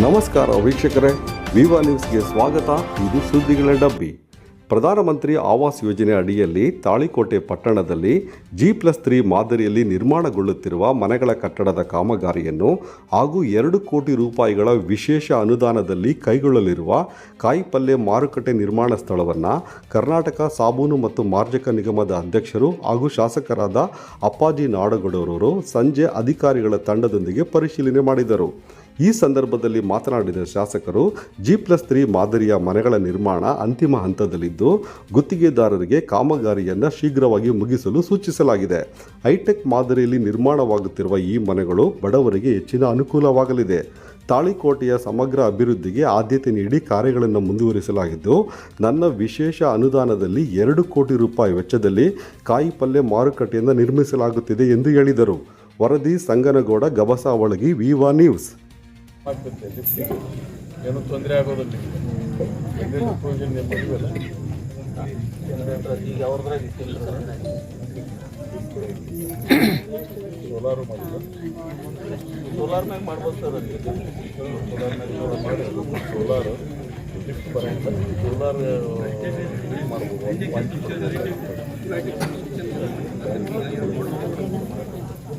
ನಮಸ್ಕಾರ ವೀಕ್ಷಕರೇ, ವಿವಾ ನ್ಯೂಸ್ಗೆ ಸ್ವಾಗತ. ಇದು ಸುದ್ದಿಗಳ ಡಬ್ಬಿ. ಪ್ರಧಾನಮಂತ್ರಿ ಆವಾಸ್ ಯೋಜನೆ ಅಡಿಯಲ್ಲಿ ತಾಳಿಕೋಟೆ ಪಟ್ಟಣದಲ್ಲಿ ಜಿ ಪ್ಲಸ್ ತ್ರೀ ಮಾದರಿಯಲ್ಲಿ ನಿರ್ಮಾಣಗೊಳ್ಳುತ್ತಿರುವ ಮನೆಗಳ ಕಟ್ಟಡದ ಕಾಮಗಾರಿಯನ್ನು ಹಾಗೂ ಎರಡು ಕೋಟಿ ರೂಪಾಯಿಗಳ ವಿಶೇಷ ಅನುದಾನದಲ್ಲಿ ಕೈಗೊಳ್ಳಲಿರುವ ಕಾಯಿಪಲ್ಯ ಮಾರುಕಟ್ಟೆ ನಿರ್ಮಾಣ ಸ್ಥಳವನ್ನು ಕರ್ನಾಟಕ ಸಾಬೂನು ಮತ್ತು ಮಾರ್ಜಕ ನಿಗಮದ ಅಧ್ಯಕ್ಷರು ಹಾಗೂ ಶಾಸಕರಾದ ಅಪ್ಪಾಜಿ ನಾಡಗೌಡರವರು ಸಂಜೆ ಅಧಿಕಾರಿಗಳ ತಂಡದೊಂದಿಗೆ ಪರಿಶೀಲನೆ ಮಾಡಿದರು. ಈ ಸಂದರ್ಭದಲ್ಲಿ ಮಾತನಾಡಿದ ಶಾಸಕರು, ಜಿ ಪ್ಲಸ್ ತ್ರೀ ಮಾದರಿಯ ಮನೆಗಳ ನಿರ್ಮಾಣ ಅಂತಿಮ ಹಂತದಲ್ಲಿದ್ದು, ಗುತ್ತಿಗೆದಾರರಿಗೆ ಕಾಮಗಾರಿಯನ್ನು ಶೀಘ್ರವಾಗಿ ಮುಗಿಸಲು ಸೂಚಿಸಲಾಗಿದೆ. ಹೈಟೆಕ್ ಮಾದರಿಯಲ್ಲಿ ನಿರ್ಮಾಣವಾಗುತ್ತಿರುವ ಈ ಮನೆಗಳು ಬಡವರಿಗೆ ಹೆಚ್ಚಿನ ಅನುಕೂಲವಾಗಲಿದೆ. ತಾಳಿಕೋಟೆಯ ಸಮಗ್ರ ಅಭಿವೃದ್ಧಿಗೆ ಆದ್ಯತೆ ನೀಡಿ ಕಾರ್ಯಗಳನ್ನು ಮುಂದುವರಿಸಲಾಗಿದ್ದು, ನನ್ನ ವಿಶೇಷ ಅನುದಾನದಲ್ಲಿ ಎರಡು ಕೋಟಿ ರೂಪಾಯಿ ವೆಚ್ಚದಲ್ಲಿ ಕಾಯಿಪಲ್ಲೆ ಮಾರುಕಟ್ಟೆಯನ್ನು ನಿರ್ಮಿಸಲಾಗುತ್ತಿದೆ ಎಂದು ಹೇಳಿದರು. ವರದಿ ಸಂಗನಗೌಡ ಗಬಸಾವಳಗಿ ವಿವಾ ನ್ಯೂಸ್. ಆಗ್ತೈತೆ ಲಿಫ್ಟಿಗೆ ಏನು ತೊಂದರೆ ಆಗೋದಿಲ್ಲ. ಎಲ್ಲಿಂದ ಪ್ರಯೋಜನ ಮದುವೆಲ್ಲ ಈಗ ಅವ್ರದ್ರಾಗ ಇಟ್ಟಿಲ್ಲ ಸೋಲಾರು ಸೋಲಾರ್ ಮ್ಯಾಗ ಮಾಡ್ಬೋದು ಸರ್ ಅಲ್ಲಿ. ಸೋಲಾರ್ ಮ್ಯಾಗ ಮಾಡಿ ಸೋಲಾರು ಲಿಫ್ಟ್ ಬರೋಂಥ ಸೋಲಾರ್ ಮಾಡ್ಬೋದು.